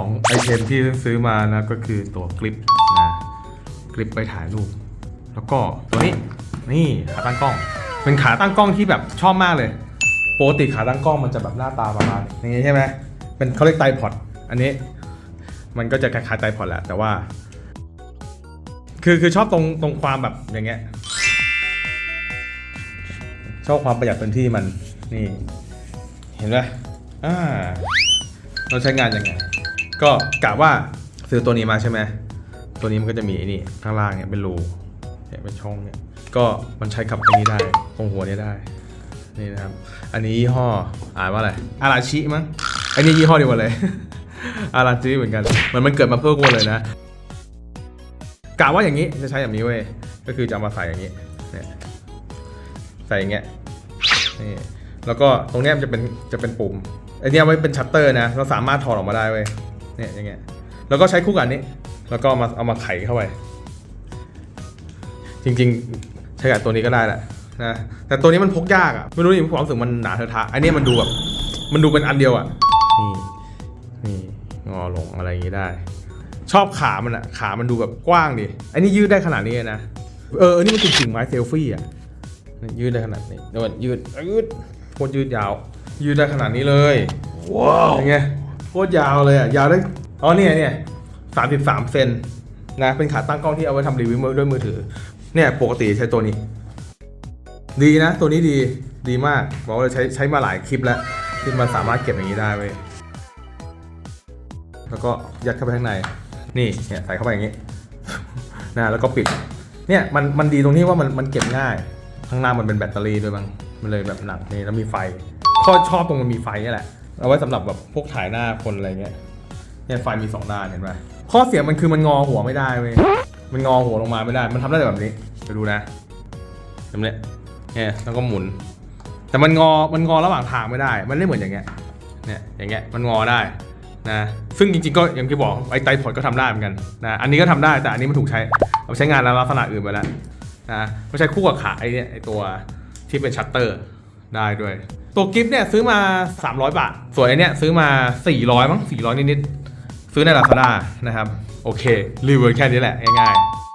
อเทมที่ซื้อมานะก็คือตัวคลิปนะคลิปไปถ่ายรูป แล้วก็ตัวนี้นี่ขาตั้งกล้อง เป็นขาตั้งกล้องที่แบบชอบมากเลยปกติขาตั้งกล้องมันจะแบบหน้าตาประมาณนี้ใช่ไหมเป็นเขาเรียกไตรพอดอันนี้ มันก็จะคล้ายๆไตรพอดแหละแต่ว่า คือคือชอบตรงตรงความแบบอย่างเงี้ยชอบความประหยัดพื้นที่มันนี่ เห็นไหมอ่าเราใช้งานยังไง ก็กะว่าซื้อตัวนี้มาใช่ไหมตัวนี้มันก็จะมีไอ้นี่ข้างล่างเนี่ยเป็นรูเนี่ยเป็นช่องเนี่ยก็มันใช้กับอันนี้ได้ตรงหัวนี้ได้นี่นะครับอันนี้ยี่ห้ออ่านว่าอะไรอาราชิมั้งอันนี้ยี่ห้อเดียวกันเลย อาราชิเหมือนกันมือนมันเกิดมาเพื่อกูเลยนะกะว่าอย่างนี้จะใช้แบบนี้เว้ยก็คือจะเอามาใส่อย่างนี้เนี่ยใส่อย่างเงี้ยนี่แล้วก็ตรงเนี้ยจะเป็นจะเป็นปุ่มไอเนี้ยไว้เป็นชัตเตอร์นะเราสามารถถอดออกมาได้เว้ย เนี่ยอย่างเงี้ยแล้วก็ใช้คู่กับอันนี้ แล้วก็เอามาเอามาไขเข้าไป จริงๆ ใช้กับตัวนี้ก็ได้แหละนะแต่ตัวนี้มันพกยากอะไม่รู้ดิผมรู้สึกมันหนาเทอะทะอันเนี้ยมันดูแบบมันดูเป็นอันเดียวอะนี่นี่งอลงอะไรอย่างงี้ได้ ชอบขามันอะขามันดูแบบกว้างดิอันนี้ยืดได้ขนาดนี้เลยนะเอออันนี้มันคือกิ่งไม้เซลฟี่อะนี่ยืดได้ขนาดนี้เดี๋ยวก่อนยืดยืดโคตรยืดยาว ยืดได้ขนาดนี้เลยว้าวยังไง โคตรยาวเลยอะยาวได้อ๋อเนี่ยเนี่ยสามสิบสามเซนนะเป็นขาตั้งกล้องที่เอาไว้ทำรีวิวด้วยมือถือ เนี่ยปกติใช้ตัวนี้ ดีนะ ตัวนี้ดีดีมากบอกว่าใช้ใช้มาหลายคลิปแล้วที่มันสามารถเก็บอย่างนี้ได้เว้ยแล้วก็ยัดเข้าไปข้างใน นี่เนี่ยใส่เข้าไปอย่างนี้นะแล้วก็ปิด เนี่ยมันมันดีตรงที่ว่ามันมันเก็บง่าย ข้างหน้ามันเป็นแบตเตอรี่ด้วยมั้งมันเลยแบบหนักนี่แล้วมีไฟข้อชอบตรงมันมีไฟนี่แหละ เอาไว้สำหรับแบบพวกถ่ายหน้าคนอะไรเงี้ยเนี่ยไฟมีสองด้านเห็นไหมข้อเสียมันคือมันงอหัวไม่ได้เว้ยมันงอหัวลงมาไม่ได้ มันทำได้แต่แบบนี้ไปดูนะแบบนี้เนี่ยแล้วก็หมุน แต่มันงอมันงอระหว่างทางไม่ได้ มันไม่เหมือนอย่างเงี้ยเนี่ยอย่างเงี้ยมันงอได้นะซึ่งจริงๆก็อย่างที่บอกไอ้ไตพอดก็ทำได้เหมือนกันนะอันนี้ก็ทำได้แต่อันนี้มันถูกใช้เอาไปใช้งานแล้วลักษณะอื่นไปแล้วนะไม่ใช้คู่กับขาไอ้เนี่ยไอ้ตัวที่เป็นชัตเตอร์ ได้ด้วย ตัวกิฟต์เนี่ยซื้อมา 300 บาท ส่วนอันเนี้ยซื้อมา 400 มั้ง 400 นิดๆ ซื้อในลาซาด้านะครับ โอเค รีวิวแค่นี้แหละ ง่ายๆ